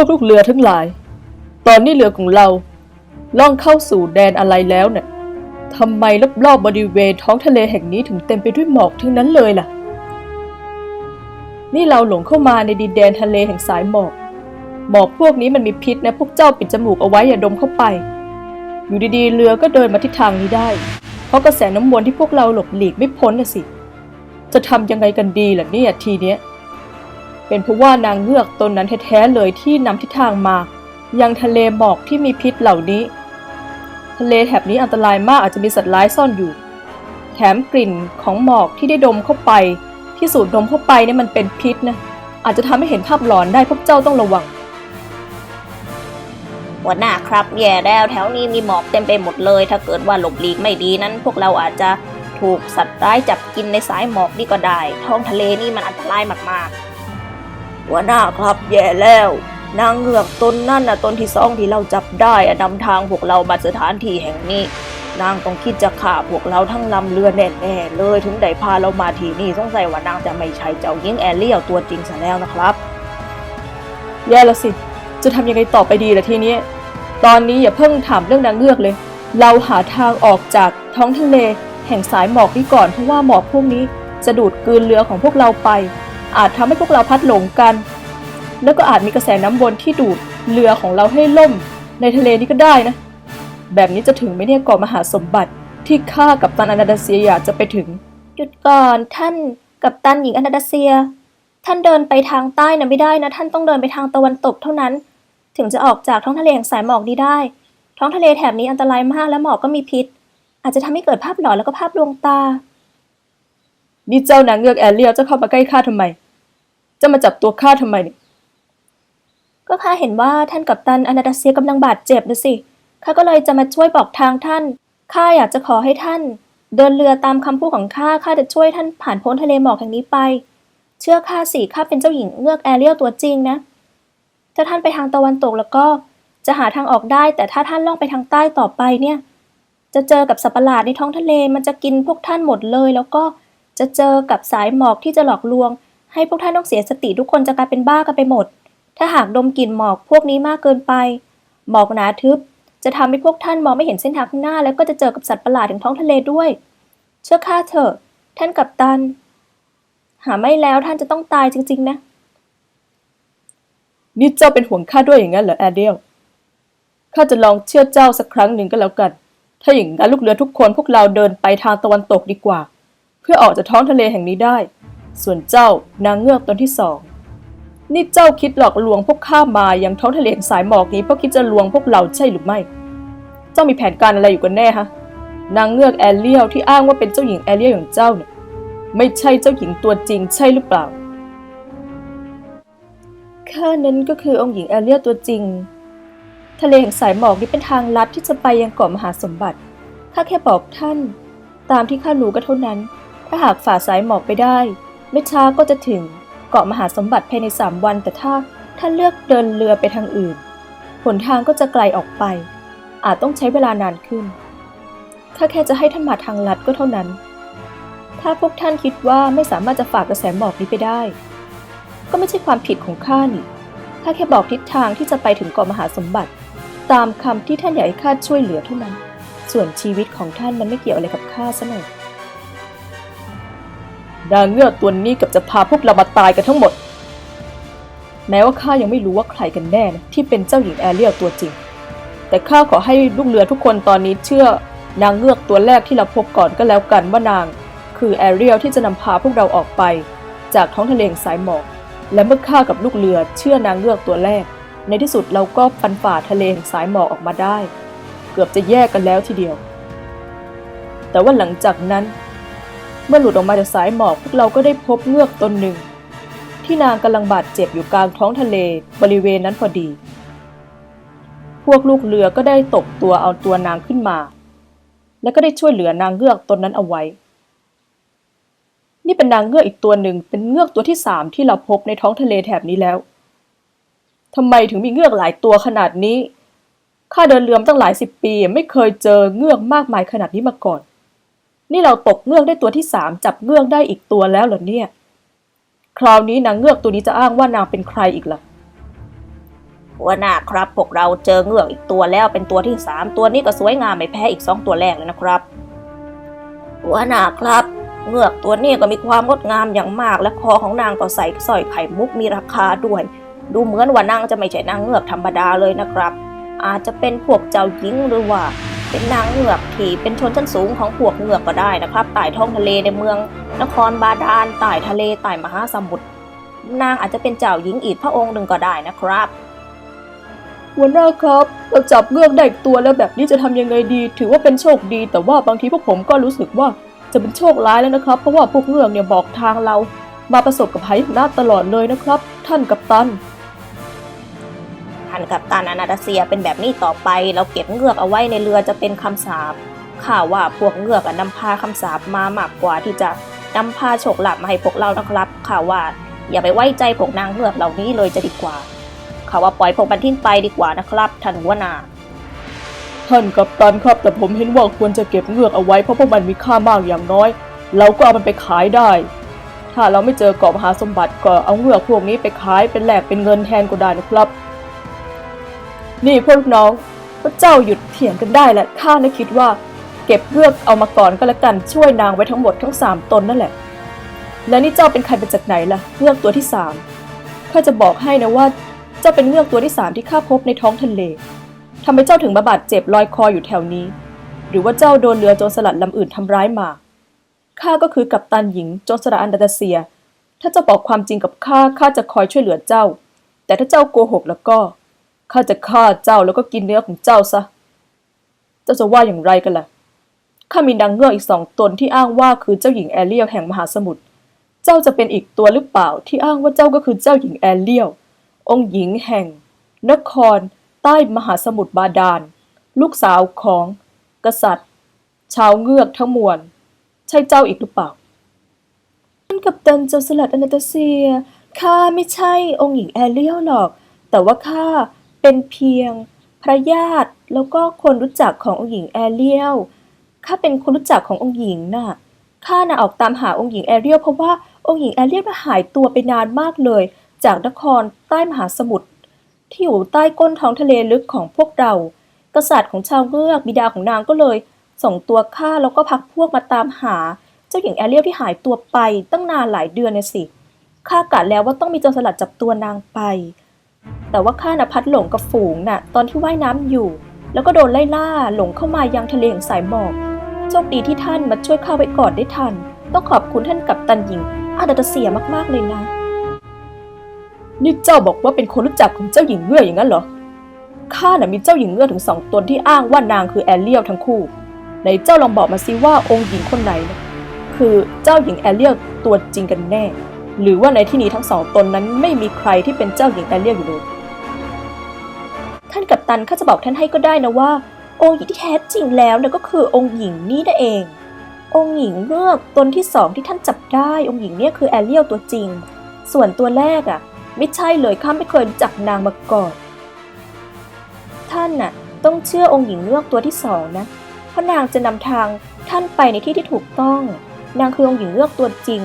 วกลูกเรือทั้งหลาย ตอนนี้เรือของเรา ล่องเข้าสู่แดนอะไรแล้วเนี่ยทำไมรอบๆบริเวณท้องทะเลแห่งนี้ถึงเต็มไปด้วยหมอกทั้งนั้นเลยล่ะ นี่เราหลงเข้ามาในดินแดนทะเลแห่งสายหมอก หมอกพวกนี้มันมีพิษนะพวกเจ้าปิดจมูกเอาไว้อย่าดมเข้าไป อยู่ดีๆเรือก็เดินมาทิศทางนี้ได้ เพราะกระแสน้ำวนที่พวกเราหลบหลีกไม่พ้นน่ะสิ จะทำยังไงกันดีล่ะเนี่ยทีเนี้ย เป็นเพราะว่านางเงือกตนนั้นแท้ๆเลยที่นำทิศทางมา ยังทะเลหมอกที่มีพิษเหล่านี้ ทะเลแถบนี้อันตรายมากอาจจะมีสัตว์ร้ายซ่อนอยู่ แถมกลิ่นของหมอกที่ได้ดมเข้าไป ที่สูดดมเข้าไปเนี่ยมันเป็นพิษนะอาจจะทำให้เห็นภาพหลอนได้พวกเจ้าต้องระวังหัวหน้าครับแย่แล้วแถวนี้มีหมอกเต็มไปหมดเลย ถ้าเกิดว่าหลบหลีกไม่ดีนั้น พวกเราอาจจะถูกสัตว์ร้ายจับกินในสายหมอกนี่ก็ได้ ท้องทะเลนี่มันอันตรายมากๆ หัวหน้าครับแย่แล้ว นางเงือกตนนั่นน่ะตนที่สองที่เราจับได้อะนำทางพวกเรามาสถานที่แห่งนี้ นางต้องคิดจะฆ่าพวกเราทั้งลำเรือแน่ๆเลยถึงได้พาเรามาที่นี่สงสัยว่านางจะไม่ใช่เจ้าหญิงแอเรียลตัวจริงซะแล้วนะครับ แย่แล้วสิ จะทำยังไงต่อไปดีล่ะทีนี้ ตอนนี้อย่าเพิ่งถามเรื่องนางเงือกเลย เราหาทางออกจากท้องทะเลแห่งสายหมอกนี้ก่อนเพราะว่าหมอกพวกนี้จะดูดกลืนเรือของพวกเราไป อาจทำให้พวกเราพัดหลงกัน แล้วก็อาจมีกระแสน้ำวนที่ดูดเรือของเราให้ล่มในทะเลนี้ก็ได้นะ แบบนี้จะถึงไหมเนี่ยเกาะมหาสมบัติที่ข้ากับตันอนาดาเซียอยากจะไปถึง หยุดก่อนท่านกับตันหญิงอนาดาเซีย ท่านเดินไปทางใต้นะไม่ได้นะ ท่านต้องเดินไปทางตะวันตกเท่านั้น ถึงจะออกจากท้องทะเลแห่งสายหมอกนี้ได้ ท้องทะเลแถบนี้อันตรายมากและหมอกก็มีพิษ อาจจะทำให้เกิดภาพหลอนแล้วก็ภาพลวงตา นี่เจ้านางเงือกแอเรียลจะเข้ามาใกล้ข้าทำไม จะมาจับตัวข้าทำไมเนี่ย ก็ข้าเห็นว่าท่านกับตันอนาดาเซียกำลังบาดเจ็บนะสิ ข้าก็เลยจะมาช่วยบอกทางท่าน ข้าอยากจะขอให้ท่าน เดินเรือตามคำพูดของข้า ข้าจะช่วยท่านผ่านพ้นทะเลหมอกแห่งนี้ไป เชื่อข้าสิ ข้าเป็นเจ้าหญิงเงือกแอเรียลตัวจริงนะ ถ้าท่านไปทางตะวันตกแล้วก็จะหาทางออกได้ แต่ถ้าท่านล่องไปทางใต้ต่อไปเนี่ย จะเจอกับสัตว์ประหลาดในท้องทะเล มันจะกินพวกท่านหมดเลย แล้วก็ จะเจอกับสายหมอกที่จะหลอกลวง ให้พวกท่านต้องเสียสติทุกคนจะกลายเป็นบ้ากันไปหมด ถ้าหากดมกลิ่นหมอกพวกนี้มากเกินไป หมอกหนาทึบ จะทำให้พวกท่านมองไม่เห็นเส้นทางข้างหน้า แล้วก็จะเจอกับสัตว์ประหลาดถึงท้องทะเลด้วย เชื่อข้าเถอะ ท่านกับตัน หาไม่แล้วท่านจะต้องตายจริง ๆ นะ นี่เจ้าเป็นห่วงข้าด้วยอย่างนั้นเหรอแอเรียลข้าจะลองเชื่อเจ้าสักครั้งหนึ่งก็แล้วกัน ถ้าอย่างนั้นลูกเรือทุกคนพวกเราเดินไปทางตะวันตกดีกว่า พื่อออกจากท้องทะเลแห่งนี้ได้ ส่วนเจ้านางเงือกตนที่สอง นี่เจ้าคิดหลอกลวงพวกข้ามายังท้องทะเลสายหมอกนี้เพราะคิดจะลวงพวกเราใช่หรือไม่ เจ้ามีแผนการอะไรอยู่กันแน่ฮะ นางเงือกแอเรียลที่อ้างว่าเป็นเจ้าหญิงแอเรียลอย่างเจ้าเนี่ยไม่ใช่เจ้าหญิงตัวจริงใช่หรือเปล่า ข้านั้นก็คือองค์หญิงแอเรียลตัวจริง ทะเลแห่งสายหมอกนี้เป็นทางลัดที่จะไปยังเกาะมหาสมบัติ ข้าแค่บอกท่าน ตามที่ข้ารู้ก็เท่านั้น ถ้าหากฝ่าสายหมอกไปได้ ไม่ช้าก็จะถึงเกาะมหาสมบัติภายในสามวัน แต่ถ้าท่านเลือกเดินเรือไปทางอื่น หนทางก็จะไกลออกไป อาจต้องใช้เวลานานขึ้นข้าแค่จะให้ท่านมาทางลัดก็เท่านั้น ถ้าพวกท่านคิดว่าไม่สามารถจะฝากกระแสหมอกนี้ไปได้ ก็ไม่ใช่ความผิดของข้านี่ข้าแค่บอกทิศทางที่จะไปถึงเกาะมหาสมบัติ ตามคำที่ท่านอยากให้ข้าช่วยเหลือเท่านั้น ส่วนชีวิตของท่านมันไม่เกี่ยวอะไรกับข้าซะหน่อย นางเงือกตัวนี้กับจะพาพวกเรามาตายกันทั้งหมด แม้ว่าข้ายังไม่รู้ว่าใครกันแน่นะที่เป็นเจ้าหญิงแอเรียลตัวจริง แต่ข้าขอให้ลูกเรือทุกคนตอนนี้เชื่อนางเงือกตัวแรกที่เราพบก่อนก็แล้วกันว่านาง คือแอเรียลที่จะนำพาพวกเราออกไป จากท้องทะเลสายหมอก และเมื่อข้ากับลูกเรือเชื่อนางเงือกตัวแรก ในที่สุดเราก็ฟันฝ่าทะเลสายหมอกออกมาได้ เกือบจะแยกกันแล้วทีเดียว แต่ว่าหลังจากนั้น เมื่อหลุดออกมาจากสายหมอกพวกเราก็ได้พบเงือกตนหนึ่ง ที่นางกำลังบาดเจ็บอยู่กลางท้องทะเลบริเวณนั้นพอดี พวกลูกเรือก็ได้ตกตัวเอาตัวนางขึ้นมา และก็ได้ช่วยเหลือนางเงือกตนนั้นเอาไว้ นี่เป็นนางเงือกอีกตัวหนึ่งเป็นเงือกตัวที่สามที่เราพบในท้องทะเลแถบนี้แล้วทำไมถึงมีเงือกหลายตัวขนาดนี้ข้าเดินเรือมาตั้งหลายสิบปี ไม่เคยเจอเงือกมากมายขนาดนี้มาก่อน นี่เราตกเงือกได้ตัวที่สามจับเงือกได้อีกตัวแล้วเหรอเนี่ย คราวนี้นางเงือกตัวนี้จะอ้างว่านางเป็นใครอีกล่ะหัวหน้าครับพวกเราเจอเงือกอีกตัวแล้วเป็นตัวที่สามตัวนี้ก็สวยงามไม่แพ้อีกสองตัวแรกเลยนะครับหัวหน้าครับ เงือกตัวนี้ก็มีความงดงามอย่างมาก และคอของนางก็ใส่สร้อยไข่มุกมีราคาด้วย ดูเหมือนว่านางจะไม่ใช่นางเงือกธรรมดาเลยนะครับ อาจจะเป็นพวกเจ้าหญิงหรือว่า เป็นนางเงือกที่เป็นชนชั้นสูงของพวกเงือกก็ได้นะครับใต้ท้องทะเลในเมือง นครบาดาลใต้ทะเลใต้มหาสมุทรนางอาจจะเป็นเจ้าหญิงอีกพระองค์หนึ่งก็ได้นะครับหัวหน้าครับเราจับเงือกได้อีกตัวแล้วแบบนี้จะทำยังไงดี ถือว่าเป็นโชคดี แต่ว่าบางทีพวกผมก็รู้สึกว่าจะเป็นโชคร้ายแล้วนะครับ เพราะว่าพวกเงือกเนี่ยบอกทางเรา มาประสบกับภัยพินาตลอดเลยนะครับ ท่านกัปตัน ท่านกับตันอนาตาเซียเป็นแบบนี้ต่อไป เราเก็บเงือกเอาไว้ในเรือจะเป็นคำสาปข่าวว่าพวกเงือกนำพาคำสาปมามากกว่าที่จะนำพาโชคลาภมาให้พวกเรานะครับข่าวว่าอย่าไปไว้ใจพวกนางเงือกเหล่านี้เลยจะดีกว่าข่าวว่าปล่อยพวกมันทิ้งไปดีกว่านะครับท่านหัวหน้าท่านกัปตันครับ แต่ผมเห็นว่าควรจะเก็บเงือกเอาไว้เพราะพวกมันมีค่ามากอย่างน้อย เราก็เอามันไปขายได้ ถ้าเราไม่เจอเกาะมหาสมบัติก็เอาเงือกพวกนี้ไปขายเป็นแลกเป็นเงินแทนก็ได้นะครับ นี่พวกน้อง พระเจ้าหยุดเถียงกันได้แหละข้านะคิดว่า เก็บเงือกเอามาก่อนก็แล้วกันช่วยนางไว้ทั้งหมดทั้งสามตนนั่นแหละ แล้วนี่เจ้าเป็นใครเป็นจากไหนล่ะเงือกตัวที่สามข้าจะบอกให้นะว่า เจ้าเป็นเงือกตัวที่สามที่ข้าพบในท้องทะเลทำไมเจ้าถึงมาบาดเจ็บลอยคออยู่แถวนี้ หรือว่าเจ้าโดนเรือโจรสลัดลำอื่นทำร้ายมาข้าก็คือกัปตันหญิงโจรสลัดอันดาตาเซีย ถ้าเจ้าบอกความจริงกับข้าข้าจะคอยช่วยเหลือเจ้า แต่ถ้าเจ้าโกหกแล้วก็ ข้าจะฆ่าเจ้าแล้วก็กินเนื้อของเจ้าซะ เจ้าจะว่าอย่างไรกันล่ะ ข้ามีนางเงือกอีกสองตนที่อ้างว่าคือเจ้าหญิงแอเรียลแห่งมหาสมุทร เจ้าจะเป็นอีกตัวหรือเปล่าที่อ้างว่าเจ้าก็คือเจ้าหญิงแอเรียล องค์หญิงแห่ง นคร ใต้มหาสมุทรบาดาล ลูกสาวของ กษัตริย์ ชาวเงือกทั้งมวล ใช่เจ้าอีกหรือเปล่าท่านกัปตันโจรสลัดอนาตาเซีย ข้าไม่ใช่องค์หญิงแอเรียลหรอก แต่ว่าข้า เป็นเพียงพระญาติแล้วก็คนรู้จักขององค์หญิงแอเรียลข้าเป็นคนรู้จักขององค์หญิงน่ะข้าน่ะออกตามหาองค์หญิงแอเรียลเพราะว่าองค์หญิงแอเรียลหายตัวไปนานมากเลย จากนครใต้มหาสมุทรที่อยู่ใต้ก้นท้องทะเลลึกของพวกเรา กษัตริย์ของชาวเงือกบิดาของนางก็เลย ส่งตัวข้าแล้วก็พักพวกมาตามหา เจ้าหญิงแอเรียลที่หายตัวไปตั้งนานหลายเดือนน่ะสิข้ากะแล้วว่าต้องมีโจรสลัดจับตัวนางไป แต่ว่าข้านพัดหลงกับฝูงน่ะตอนที่ว่ายน้ำอยู่ แล้วก็โดนไล่ล่าหลงเข้ามายังทะเลแห่งสายหมอกโชคดีที่ท่านมาช่วยข้าไว้ก่อนได้ทัน ต้องขอบคุณท่านกับตันหญิงอาดาตเสียมากๆเลยนะ นี่เจ้าบอกว่าเป็นคนรู้จักของเจ้าหญิงเงือกอย่างนั้นเหรอข้าน่ะมีเจ้าหญิงเงือกถึงสองตนที่อ้างว่านางคือแอเรียลทั้งคู่ไหนเจ้าลองบอกมาสิว่าองค์หญิงคนไหนนะคือเจ้าหญิงแอเรียลตัวจริงกันแน่ หรือว่าในที่นี้ทั้งสองตนนั้นไม่มีใครที่เป็นเจ้าหญิงแอเรียลอยู่เลยานกัปตันข้าจะบอกท่านให้ก็ได้นะว่า องค์หญิงที่แท้จริงแล้วนี่ยก็คือองค์หญิงนี่นั่นเอง องค์หญิงเงือกตนที่สองที่ท่านจับได้ องค์หญิงเนี่ยคือแอเรียลตัวจริง ส่วนตัวแรกอะ ไม่ใช่เลยข้าไม่เคยรู้จักนางมาก่อน ท่านน่ะต้องเชื่อองค์หญิงเงือกตัวที่สองนะ เพราะนางจะนำทางท่านไปในที่ที่ถูกต้อง นางคือองค์หญิงเงือกตัวจริง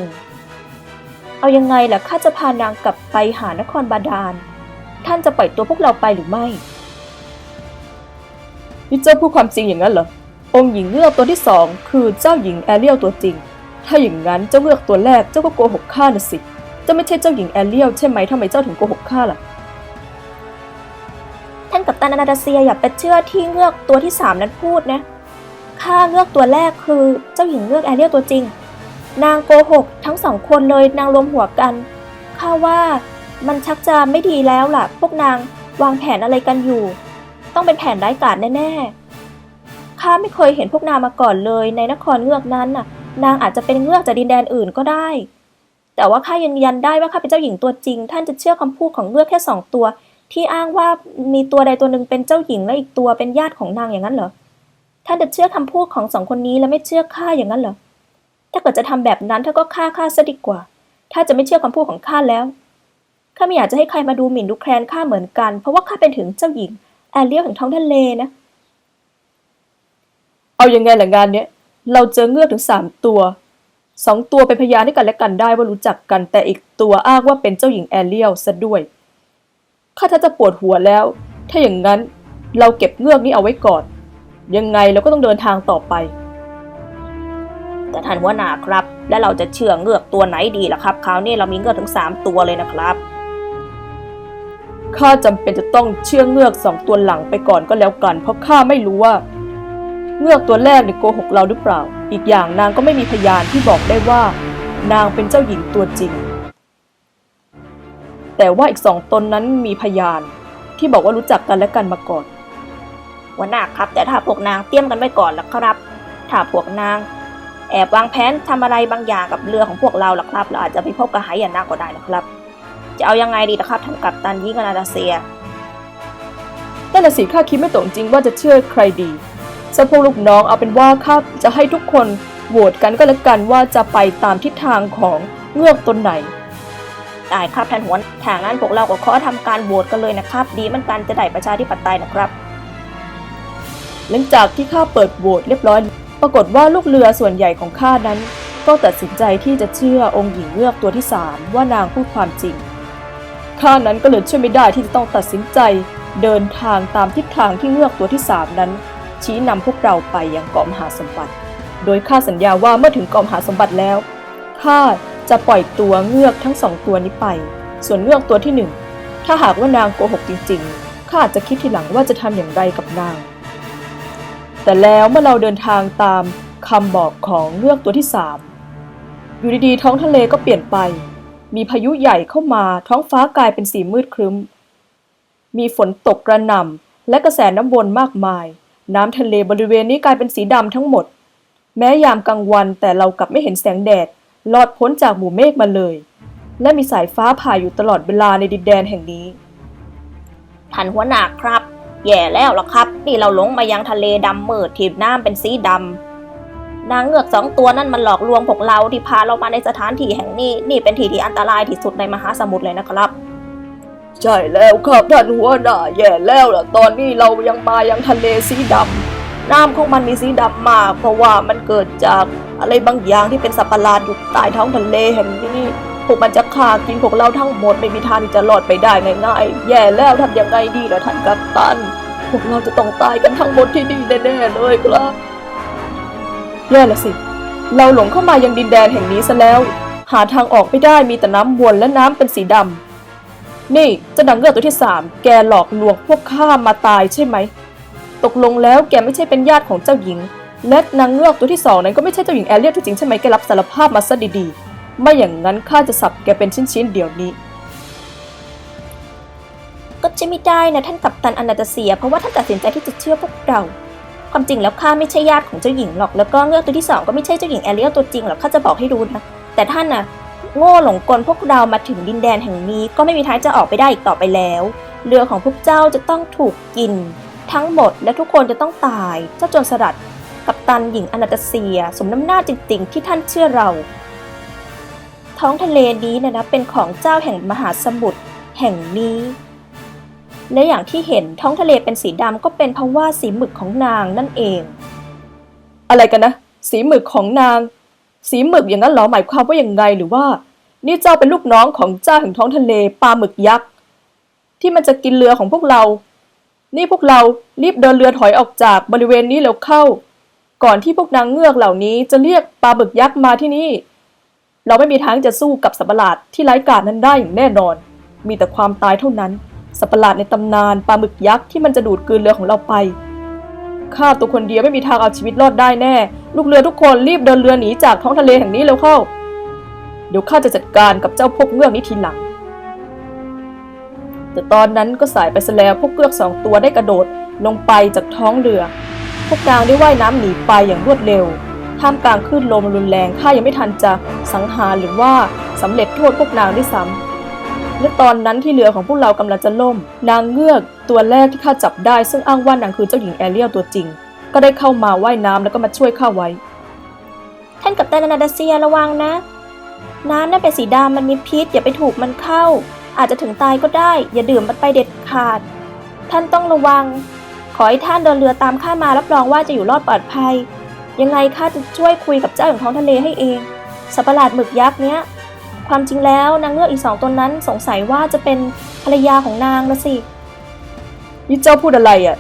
เอายังไงล่ะข้าจะพานางกลับไปหานครบาดาลท่านจะปล่อยตัวพวกเราไปหรือไม่ นี่เจ้าพูดความจริงอย่างนั้นเหรอ องค์หญิงเงือกตัวที่สองคือเจ้าหญิงแอเรียลตัวจริง ถ้าอย่างนั้นเจ้าเงือกตัวแรกเจ้าก็โกหกข้าน่ะสิ เจ้าไม่ใช่เจ้าหญิงแอเรียลใช่ไหมทำไมเจ้าถึงโกหกข้าล่ะ ท่านกับตันอนาดาเซียอย่าไปเชื่อที่เงือกตัวที่สามนั้นพูดนะ ข้าเงือกตัวแรกคือเจ้าหญิงเงือกแอเรียลตัวจริง นางโกหกทั้งสองคนเลยนางรวมหัวกัน ข้าว่ามันชักจะไม่ดีแล้วล่ะ พวกนางวางแผนอะไรกันอยู่ ต้องเป็นแผนร้ายกาจแน่ๆ ข้าไม่เคยเห็นพวกนางมาก่อนเลย ในนครเงือกนั้นน่ะ นางอาจจะเป็นเงือกจากดินแดนอื่นก็ได้ แต่ว่าข้ายืนยันได้ว่าข้าเป็นเจ้าหญิงตัวจริง ท่านจะเชื่อคำพูดของเงือกแค่สองตัว ที่อ้างว่ามีตัวใดตัวหนึ่งเป็นเจ้าหญิงและอีกตัวเป็นญาติของนางอย่างนั้นเหรอ ท่านจะเชื่อคำพูดของสองคนนี้และไม่เชื่อข้าอย่างนั้นเหรอ ถ้าเกิดจะทำแบบนั้นท่านก็ฆ่าข้าซะดีกว่า ถ้าจะไม่เชื่อคำพูดของข้าแล้วข้าไม่อยากจะให้ใครมาดูหมิ่นดูแคลนข้าเหมือนกัน เพราะว่าข้าเป็นถึงเจ้าหญิง แอเรียลถึงท้องทะเลนะ เอายังไงล่ะงานเนี้ย เราเจอเงือกถึงสามตัว สองตัวเป็นพยานให้กันและกันได้ว่ารู้จักกัน แต่อีกตัวอ้างว่าเป็นเจ้าหญิงแอเรียลซะด้วย ข้าถ้าจะปวดหัวแล้ว ถ้าอย่างนั้นเราเก็บเงือกนี้เอาไว้ก่อน ยังไงเราก็ต้องเดินทางต่อไปแต่ท่านหัวหน้าครับ และเราจะเชื่อเงือกตัวไหนดีล่ะครับ คราวนี้เรามีเงือกถึงสามตัวเลยนะครับ ข้าจำเป็นจะต้องเชื่อเงือกสองตัวหลังไปก่อนก็แล้วกัน เพราะข้าไม่รู้ว่า เงือกตัวแรกเนี่ยโกหกเราหรือเปล่า อีกอย่างนางก็ไม่มีพยานที่บอกได้ว่า นางเป็นเจ้าหญิงตัวจริง แต่ว่าอีกสองตนนั้นมีพยานที่บอกว่ารู้จักกันและกันมาก่อนหัวหน้าครับ แต่ถ้าพวกนางเตรียมกันไว้ก่อนล่ะครับ ถ้าพวกนาง แอบวางแผนทำอะไรบางอย่างกับเรือของพวกเราล่ะครับ เราอาจจะไปพบกับหายนะก็ได้นะครับ จะเอายังไงดีนะครับท่านกัปตันยิงอนาดาเซีย นั่นน่ะสิข้าคิดไม่ตกจริงว่าจะเชื่อใครดีสพวกลูกน้องเอาเป็นว่าข้าจะให้ทุกคนโหวตกันก็แล้วกันว่าจะไปตามทิศทางของเงือกตนไหนได้ครับท่านหัวถ้างั้นพวกเราก็ขอทำการโหวตกันเลยนะครับ ดีเหมันกันจะได้ประชาธิปไตยนะครับ หลังจากที่ข้าเปิดโหวตเรียบร้อย ปรากฏว่าลูกเรือส่วนใหญ่ของข้านั้น ก็ตัดสินใจที่จะเชื่อองค์หญิงเงือกตัวที่สามว่านางพูดความจริง ข้านั้นก็เลยเชื่อไม่ได้ที่จะต้องตัดสินใจ เดินทางตามทิศทางที่เงือกตัวที่สามนั้น ชี้นำพวกเราไปยังเกาะมหาสมบัติ โดยข้าสัญญาว่าเมื่อถึงเกาะมหาสมบัติแล้วข้าจะปล่อยตัวเงือกทั้งสองตัวนี้ไป ส่วนเงือกตัวที่หนึ่งถ้าหากว่านางโกหกจริงๆข้าจจะคิดทีหลังว่าจะทำอย่างไรกับนาง แต่แล้วเมื่อเราเดินทางตามคำบอกของเงือกตัวที่สามอยู่ดีๆท้องทะเลก็เปลี่ยนไป มีพายุใหญ่เข้ามาท้องฟ้ากลายเป็นสีมืดครึ้ม มีฝนตกกระหน่ำและกระแสน้ำวนมากมาย น้ำทะเลบริเวณนี้กลายเป็นสีดำทั้งหมด แม้ยามกลางวันแต่เรากลับไม่เห็นแสงแดดลอดพ้นจากหมู่เมฆมาเลย และมีสายฟ้าผ่าอยู่ตลอดเวลาในดินแดนแห่งนี้ท่านหัวหน้าครับ แย่แล้วล่ะครับ นี่เราหลงมายังทะเลดำมืดที่น้ำเป็นสีดำ นางเงือกสองตัวนั่นมันหลอกลวงพวกเราที่พาเรามาในสถานที่แห่งนี้ นี่เป็นที่ที่อันตรายที่สุดในมหาสมุทรเลยนะครับ ใช่แล้วครับท่านหัวหน้าแย่แล้วล่ะตอนนี้เรายังมายังทะเลสีดำน้ำของมันมีสีดำมาก เพราะว่ามันเกิดจากอะไรบางอย่างที่เป็นสัตว์ประหลาดอยู่ใต้ท้องทะเลแห่งนี้พวกมันจะฆ่ากินพวกเราทั้งหมดไม่มีทางที่จะรอดไปได้ง่ายๆแย่แล้วทำยังไงดีล่ะท่านกัปตัน พวกเราจะต้องตายกันทั้งหมดที่นี่แน่ๆเลยครับ แย่ละสิ เราหลงเข้ามายังดินแดนแห่งนี้ซะแล้ว หาทางออกไม่ได้มีแต่น้ำวนและน้ำเป็นสีดำนี่เจะดังเงือกตัวที่สามแกหลอกลวงพวกข้ามาตายใช่ไหม ตกลงแล้วแกไม่ใช่เป็นญาติของเจ้าหญิง และนางเงือกตัวที่สองนั้นก็ไม่ใช่เจ้าหญิงแอลเรียลตัวจริงใช่ไหมแกรับสารภาพมาซะดีๆ ไม่อย่างนั้นข้าจะสับแกเป็นชิ้นๆเดี๋ยวนี้ก็จะไม่ได้นะท่านกัปตันอนาตาเซีย เพราะว่าท่านตัดสินใจที่จะเชื่อพวกเรา ความจริงแล้วข้าไม่ใช่ญาติของเจ้าหญิงหรอก แล้วก็เงือกตัวที่สองก็ไม่ใช่เจ้าหญิงแอเรียลตัวจริงหรอกข้าจะบอกให้รู้นะ แต่ท่านน่ะโง่หลงกลพวกเรามาถึงดินแดนแห่งนี้ก็ไม่มีทางจะออกไปได้อีกต่อไปแล้ว เรือของพวกเจ้าจะต้องถูกกิน ทั้งหมดและทุกคนจะต้องตาย เจ้าจรสลัดกัปตันหญิงอนาตาเซีย สมน้ำหน้าจริงๆที่ท่านเชื่อเรา ท้องทะเลนี้นะนะเป็นของเจ้าแห่งมหาสมุทรแห่งนี้ และอย่างที่เห็นท้องทะเลเป็นสีดำก็เป็นเพราะว่าสีหมึกของนางนั่นเอง อะไรกันนะ สีหมึกของนาง สีหมึกอย่างนั้นเหรอหมายความว่าอย่างไงหรือว่า นี่เจ้าเป็นลูกน้องของเจ้าแห่งท้องทะเลปลาหมึกยักษ์ที่มันจะกินเรือของพวกเรา นี่พวกเรารีบเดินเรือถอยออกจากบริเวณนี้แล้วเข้า ก่อนที่พวกนางเงือกเหล่านี้จะเรียกปลาหมึกยักษ์มาที่นี่ เราไม่มีทางจะสู้กับสัตว์ประหลาดที่ไร้กาจนั้นได้อย่างแน่นอน มีแต่ความตายเท่านั้น สัตว์ประหลาดในตำนานปลาหมึกยักษ์ที่มันจะดูดกลืนเรือของเราไปข้าตัวคนเดียวไม่มีทางเอาชีวิตรอดได้แน่ ลูกเรือทุกคนรีบเดินเรือหนีจากท้องทะเลแห่งนี้เร็วเข้า เดี๋ยวข้าจะจัดการกับเจ้าพวกเงือกนี้ทีหลัง แต่ตอนนั้นก็สายไปซะแล้วพวกเงือกสองตัวได้กระโดดลงไปจากท้องเรือ พวกนางได้ว่ายน้ำหนีไปอย่างรวดเร็ว ท่ามกลางคลื่นลมรุนแรงข้ายังไม่ทันจะสังหารหรือว่าสำเร็จโทษพวกนางด้วยซ้ำ และตอนนั้นที่เรือของพวกเรากำลังจะล่ม นางเงือกตัวแรกที่ข้าจับได้ ซึ่งอ้างว่านางคือเจ้าหญิงแอเรียลตัวจริง ก็ได้เข้ามาว่ายน้ำแล้วก็มาช่วยข้าไว้ ท่านกัปตันอนาดาเซียระวังนะ น้ำนั่นเป็นสีดำมันมีพิษ อย่าไปถูกมันเข้า อาจจะถึงตายก็ได้ อย่าดื่มมันไปเด็ดขาด ท่านต้องระวัง ขอให้ท่านเดินเรือตามข้ามารับรองว่าจะอยู่รอดปลอดภัย ยังไงข้าจะช่วยคุยกับเจ้าของท้องทะเลให้เองสัตว์ประหลาดหมึกยักษ์เนี้ย ความจริงแล้วนางเงือกอีกสองตัวนั้นสงสัยว่าจะเป็นภรรยาของนางละสินี่เจ้าพูดอะไรอะ่ะ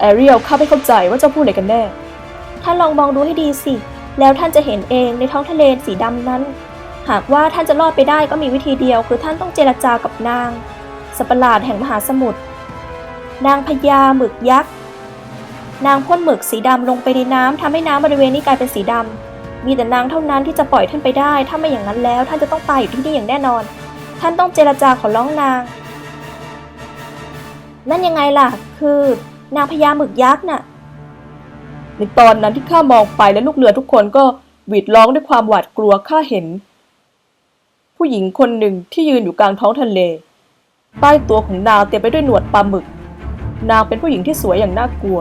แอเรียลข้าไม่เข้าใจว่าเจ้าพูดอะไรกันแน่ ท่านลองมองดูให้ดีสิ แล้วท่านจะเห็นเองในท้องทะเลสีดำนั้น หากว่าท่านจะรอดไปได้ก็มีวิธีเดียว คือท่านต้องเจรจากับนาง สัตว์ประหลาดแห่งมหาสมุทร นางพญาหมึกยักษ์ นางพ่นหมึกสีดำลงไปในน้ำทำให้น้ำบริเวณนี้กลายเป็นสีดำ มีแต่นางเท่านั้นที่จะปล่อยท่านไปได้ ถ้าไม่อย่างนั้นแล้ว ท่านจะต้องตายอยู่ที่นี่อย่างแน่นอน ท่านต้องเจรจาขอร้องนาง นั่นยังไงล่ะ คือนางพญาหมึกยักษ์น่ะ ในตอนนั้นที่ข้ามองไปและลูกเรือทุกคนก็หวีดร้องด้วยความหวาดกลัวข้าเห็น ผู้หญิงคนหนึ่งที่ยืนอยู่กลางท้องทะเล ใต้ตัวของนางเต็มไปด้วยหนวดปลาหมึก นางเป็นผู้หญิงที่สวยอย่างน่ากลัว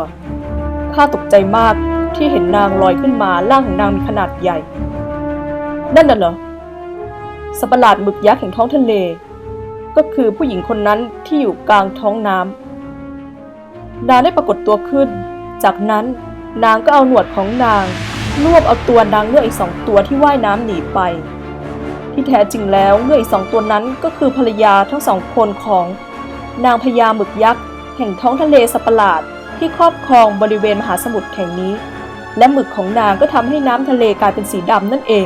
ข้าตกใจมาก ที่เห็นนางลอยขึ้นมาร่างของนางมีขนาดใหญ่ นั่นน่ะเหรอสัตว์ประหลาดหมึกยักษ์แห่งท้องทะเล ก็คือผู้หญิงคนนั้นที่อยู่กลางท้องน้ำนางได้ปรากฏตัวขึ้น จากนั้นนางก็เอาหนวดของนางรวบเอาตัวนางเงือกอีกสองตัวที่ว่ายน้ำหนีไป ที่แท้จริงแล้วเงือกอีกสองตัวนั้นก็คือภรรยาทั้งสองคนของนางพญาหมึกยักษ์แห่งท้องทะเลสัตว์ประหลาดที่ครอบครองบริเวณมหาสมุทรแห่งนี้ และหมึกของนางก็ทำให้น้ำทะเลกลายเป็นสีดำนั่นเอง